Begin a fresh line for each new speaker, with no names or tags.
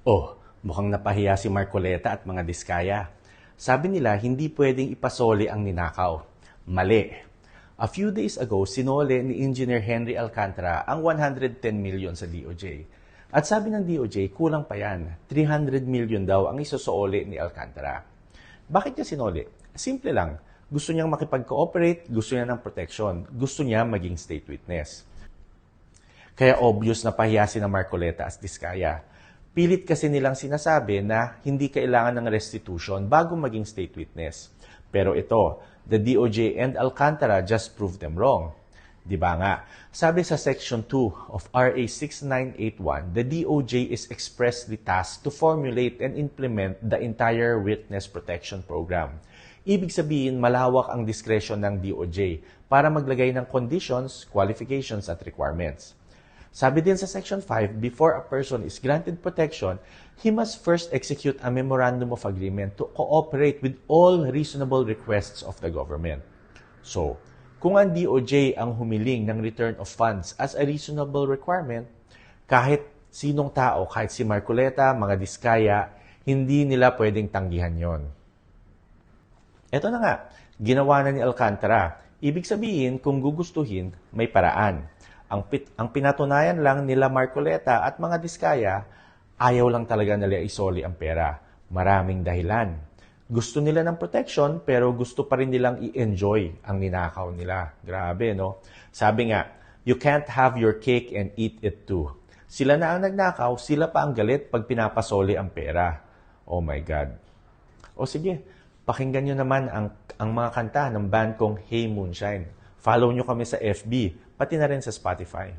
Oh, mukhang napahiya si Marcoleta at mga diskaya. Sabi nila hindi pwedeng ipasoli ang ninakaw. Mali. A few days ago, sinole ni Engineer Henry Alcantara ang 110 million sa DOJ. At sabi ng DOJ, kulang pa yan. 300 million daw ang isusuoli ni Alcantara. Bakit niya sinole? Simple lang. Gusto niyang makipag-cooperate, gusto niya ng protection, gusto niya maging state witness. Kaya obvious na pahiya si na Marcoleta as Diskaya. Pilit kasi nilang sinasabi na hindi kailangan ng restitution bago maging state witness. Pero ito, the DOJ and Alcantara just proved them wrong. Di ba nga? Sabi sa Section 2 of RA 6981, the DOJ is expressly tasked to formulate and implement the entire witness protection program. Ibig sabihin, malawak ang diskresyon ng DOJ para maglagay ng conditions, qualifications at requirements. Sabi din sa Section 5, before a person is granted protection, he must first execute a memorandum of agreement to cooperate with all reasonable requests of the government. So, kung ang DOJ ang humiling ng return of funds as a reasonable requirement, kahit sinong tao, kahit si Marcoleta, mga diskaya, hindi nila pwedeng tanggihan yon. Ito na nga, ginawa na ni Alcantara. Ibig sabihin, kung gugustuhin, may paraan. Ang, pit, ang pinatunayan lang nila Marcoleta at mga diskaya, ayaw lang talaga nila isoli ang pera. Maraming dahilan. Gusto nila ng protection, pero gusto pa rin nilang i-enjoy ang ninakaw nila. Grabe, no? Sabi nga, you can't have your cake and eat it too. Sila na ang nagnakaw, sila pa ang galit pag pinapasoli ang pera. Oh my God. O sige, pakinggan nyo naman ang, ang mga kanta ng band kong Hey Moonshine. Follow nyo kami sa FB, pati na rin sa Spotify.